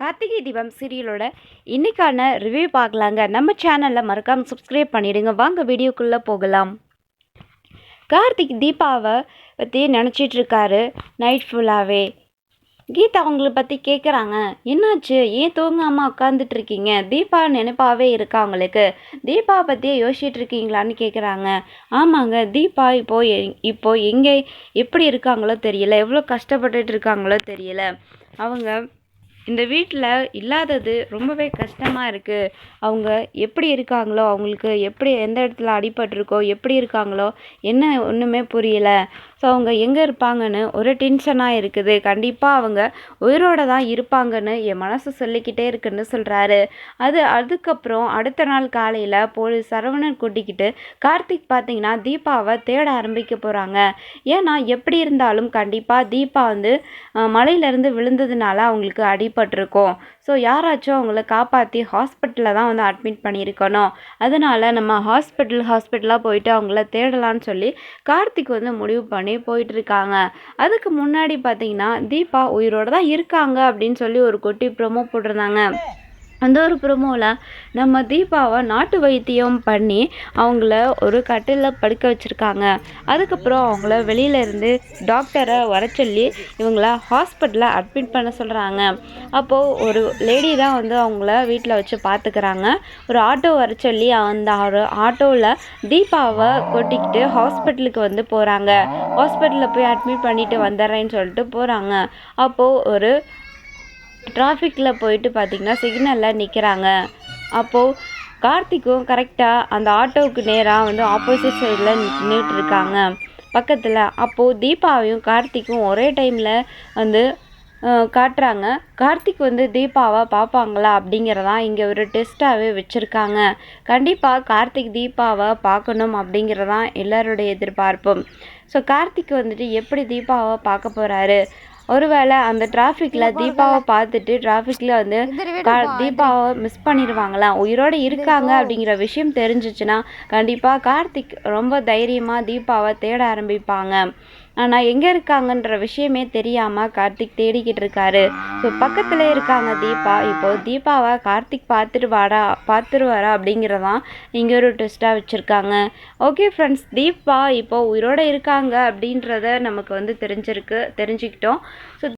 கார்த்திகை தீபம் சீரியலோட இன்னைக்கான ரிவ்யூ பார்க்கலாங்க. நம்ம சேனலில் மறக்காமல் சப்ஸ்கிரைப் பண்ணிவிடுங்க வாங்க வீடியோக்குள்ளே போகலாம். கார்த்திக் தீபாவை பற்றி நினச்சிட்டு இருக்காரு. நைட் ஃபுல்லாகவே கீதா அவங்கள பற்றி கேட்குறாங்க என்னாச்சு? ஏன் தூங்காமல் உட்காந்துட்டு இருக்கீங்க? தீபா நினைப்பாகவே இருக்கா அவங்களுக்கு தீபா பற்றியே யோசிச்சுட்டு இருக்கீங்களான்னு கேட்குறாங்க ஆமாங்க தீபா இப்போது இப்போது எங்கே எப்படி இருக்காங்களோ தெரியல. எவ்வளோ கஷ்டப்பட்டுட்டு இருக்காங்களோ தெரியல. அவங்க இந்த வீட்டில் இல்லாதது ரொம்பவே கஷ்டமாக இருக்குது அவங்க எப்படி இருக்காங்களோ அவங்களுக்கு எப்படி எந்த இடத்துல அடிபட்டிருக்கோ எப்படி இருக்காங்களோ என்ன ஒன்றுமே புரியல. ஸோ அவங்க எங்கே இருப்பாங்கன்னு ஒரு டென்ஷனாக இருக்குது. கண்டிப்பாக அவங்க உயிரோட தான் இருப்பாங்கன்னு என் மனசு சொல்லிக்கிட்டே இருக்குன்னு சொல்கிறாரு அது அதுக்கப்புறம் அடுத்த நாள் காலையில் போலீஸ் சரவணன் கூட்டிக்கிட்டு கார்த்திக் பார்த்தீங்கன்னா தீபாவை தேட ஆரம்பிக்க போகிறாங்க ஏன்னா எப்படி இருந்தாலும் கண்டிப்பாக தீபா வந்து மலையிலேருந்து விழுந்ததுனால அவங்களுக்கு அடிபட்டிருக்கும். ஸோ யாராச்சும் அவங்கள காப்பாற்றி ஹாஸ்பிட்டலில் தான் வந்து அட்மிட் பண்ணியிருக்கணும். அதனால நம்ம ஹாஸ்பிட்டல் ஹாஸ்பிட்டலாக போயிட்டு அவங்கள தேடலான்னு சொல்லி கார்த்திக் வந்து முடிவு பண்ணி போயிட்டு இருக்காங்க அதுக்கு முன்னாடி பார்த்தீங்கன்னா தீபா உயிரோட தான் இருக்காங்க அப்படின்னு சொல்லி ஒரு குட்டி ப்ரோமோ போட்டிருந்தாங்க. அந்த ஒரு ப்ரோமோவில் நம்ம தீபாவை நாட்டு வைத்தியம் பண்ணி அவங்கள ஒரு கட்டிலில் படுக்க வச்சுருக்காங்க. அதுக்கப்புறம் அவங்கள வெளியிலேருந்து டாக்டரை வர சொல்லி இவங்கள ஹாஸ்பிட்டலில் அட்மிட் பண்ண சொல்கிறாங்க அப்போது ஒரு லேடி தான் வந்து அவங்கள வீட்டில் வச்சு பார்த்துக்கிறாங்க ஒரு ஆட்டோ வர சொல்லி அந்த ஒரு ஆட்டோவில் தீபாவை கொட்டிக்கிட்டு ஹாஸ்பிட்டலுக்கு வந்து போகிறாங்க ஹாஸ்பிட்டலில் போய் அட்மிட் பண்ணிவிட்டு வந்துடுறேன்னு சொல்லிட்டு போகிறாங்க அப்போது ஒரு டிராஃபிக்கில் போயிட்டு பார்த்திங்கன்னா சிக்னலில் நிற்கிறாங்க அப்போது கார்த்திக்கும் கரெக்டாக அந்த ஆட்டோவுக்கு நேராக வந்து ஆப்போசிட் சைடில் நின்றுட்டு இருக்காங்க பக்கத்தில் அப்போது தீபாவையும் கார்த்திக்கும் ஒரே டைமில் வந்து காட்டுறாங்க. கார்த்திக் வந்து தீபாவை பார்ப்பாங்களா அப்படிங்கிறதான் இங்கே ஒரு டெஸ்ட்டாகவே வச்சுருக்காங்க. கண்டிப்பாக கார்த்திக் தீபாவை பார்க்கணும் அப்படிங்கிறதான் எல்லாருடைய எதிர்பார்ப்பும். ஸோ கார்த்திக் வந்துட்டு எப்படி தீபாவை பார்க்க போகிறாரு ஒருவேளை அந்த டிராஃபிக்கில் தீபாவை பார்த்துட்டு டிராஃபிக்கில் வந்து தீபாவை மிஸ் பண்ணிடுவாங்களா? உயிரோடு இருக்காங்க அப்படிங்கிற விஷயம் தெரிஞ்சிச்சுன்னா கண்டிப்பாக கார்த்திக் ரொம்ப தைரியமாக தீபாவை தேட ஆரம்பிப்பாங்க. ஆனால் எங்கே இருக்காங்கன்ற விஷயமே தெரியாமல் கார்த்திக் தேடிக்கிட்டு இருக்காரு. ஸோ பக்கத்தில் இருக்காங்க தீபா. இப்போது தீபாவை கார்த்திக் பார்த்துட்டு வாடா பார்த்துருவாரா அப்படிங்கிறதான் இங்கே ஒரு டெஸ்ட்டாக வச்சுருக்காங்க. ஓகே ஃப்ரெண்ட்ஸ் தீபா இப்போ உயிரோடு இருக்காங்க அப்படின்றத நமக்கு வந்து தெரிஞ்சிருக்கு தெரிஞ்சுக்கிட்டோம். ஸோ